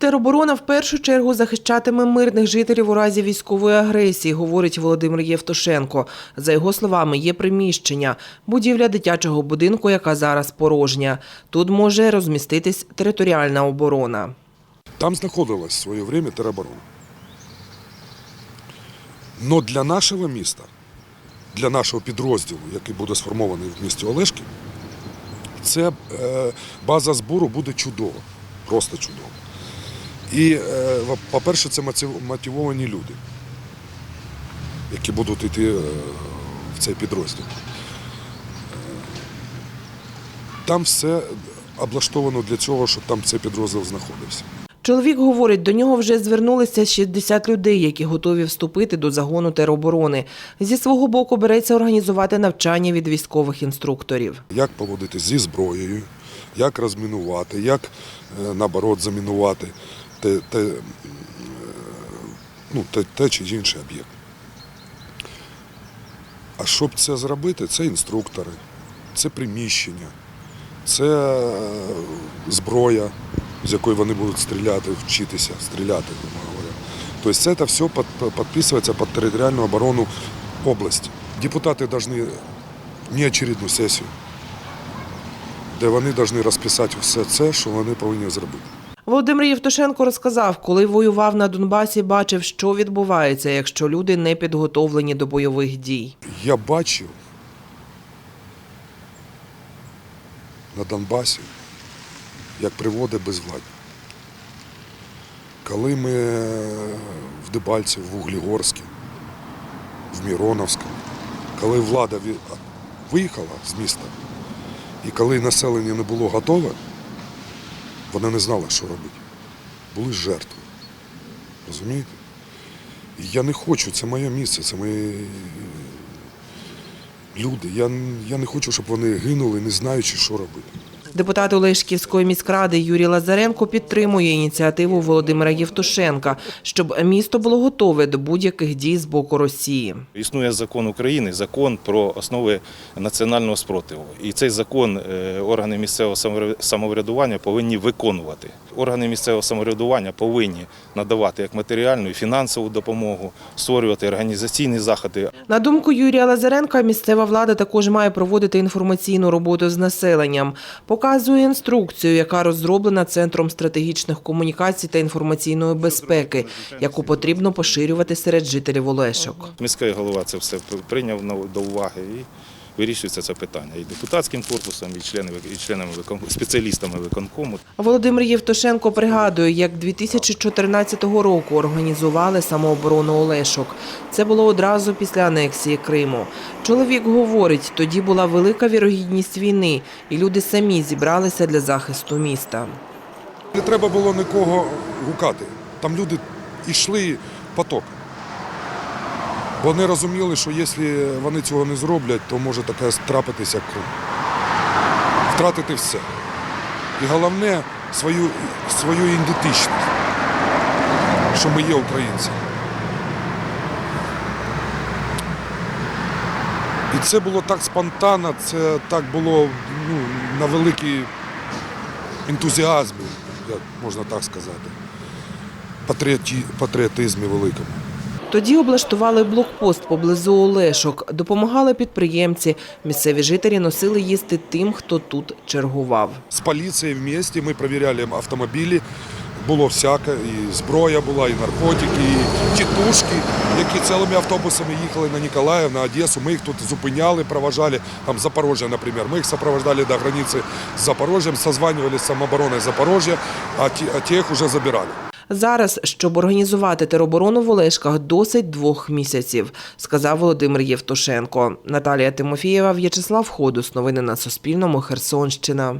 Тероборона в першу чергу захищатиме мирних жителів у разі військової агресії, говорить Володимир Євтушенко. За його словами, є приміщення, будівля дитячого будинку, яка зараз порожня. Тут може розміститись територіальна оборона. Там знаходилась в своє время тероборона. Но для нашого міста, для нашого підрозділу, який буде сформований в місті Олешки, це е, база збору буде чудова, просто чудова. І, е, по-перше, це мотив- мотивовані люди, які будуть йти е, в цей підрозділ. Е, Там все облаштовано для цього, щоб там цей підрозділ знаходився. Чоловік говорить, до нього вже звернулися 60 людей, які готові вступити до загону тероборони. Зі свого боку береться організувати навчання від військових інструкторів. як поводитись зі зброєю, як розмінувати, як наоборот замінувати те, те, е, ну, те, те чи інший об'єкт. А щоб це зробити, це інструктори, це приміщення, це е, зброя, з якої вони будуть стріляти, вчитися стріляти, говоря. Тобто це все підписується під територіальну оборону області. Депутати повинні неочередну сесію де вони повинні розписати все це, що вони повинні зробити. Володимир Євтушенко розказав, коли воював на Донбасі, бачив, що відбувається, якщо люди не підготовлені до бойових дій. Я бачив на Донбасі, як приводить безвладдя. Коли ми в Дебальці, в Углігорську, в Міроновську, коли влада виїхала з міста, і коли населення не було готове, вона не знала, що робити. Були жертви. Розумієте? І я не хочу, це моє місце, це мої люди. Я, я не хочу, щоб вони гинули, не знаючи, що робити. Депутат Олешківської міськради Юрій Лазаренко підтримує ініціативу Володимира Євтушенка, щоб місто було готове до будь-яких дій з боку Росії. Існує закон України, закон про основи національного спротиву. І цей закон е, органи місцевого самоврядування повинні виконувати. Органи місцевого самоврядування повинні надавати як матеріальну і фінансову допомогу, створювати організаційні заходи, На думку Юрія Лазаренка, місцева влада також має проводити інформаційну роботу з населенням. Показує інструкцію, яка розроблена Центром стратегічних комунікацій та інформаційної безпеки, яку потрібно поширювати серед жителів Олешок. Міський голова це все прийняв до уваги вирішується це питання і депутатським корпусом, і членами, і членами спеціалістами виконкому. Володимир Євтушенко пригадує, як 2014 року організували самооборону Олешок. Це було одразу після анексії Криму. Чоловік говорить, тоді була велика вірогідність війни, і люди самі зібралися для захисту міста. Не треба було нікого гукати. Там люди йшли поток. Вони розуміли, що якщо вони цього не зроблять, то може таке трапитися як Крим. Втратити все. І головне свою, свою ідентичність, що ми є українці. І це було так спонтанно, це так було ну, на великий ентузіазмі, як можна так сказати, патріотизмі великому. Тоді облаштували блокпост поблизу Олешок, допомагали підприємці. Місцеві жителі носили їсти тим, хто тут чергував. З поліцією в місті ми перевіряли автомобілі. Було всяке, і зброя була, і наркотики, і тітушки, які цілими автобусами їхали на Ніколаїв, на Одесу. Ми їх тут зупиняли, проважали, там Запорожжя, наприклад. Ми їх сопровождали до границі з Запорожжям, созванювали з самообороною Запорожжя, а, тих вже забирали. Зараз, щоб організувати тероборону в Олешках, досить двох місяців, сказав Володимир Євтушенко. Наталія Тимофієва, В'ячеслав Ходус. Новини на Суспільному. Херсонщина.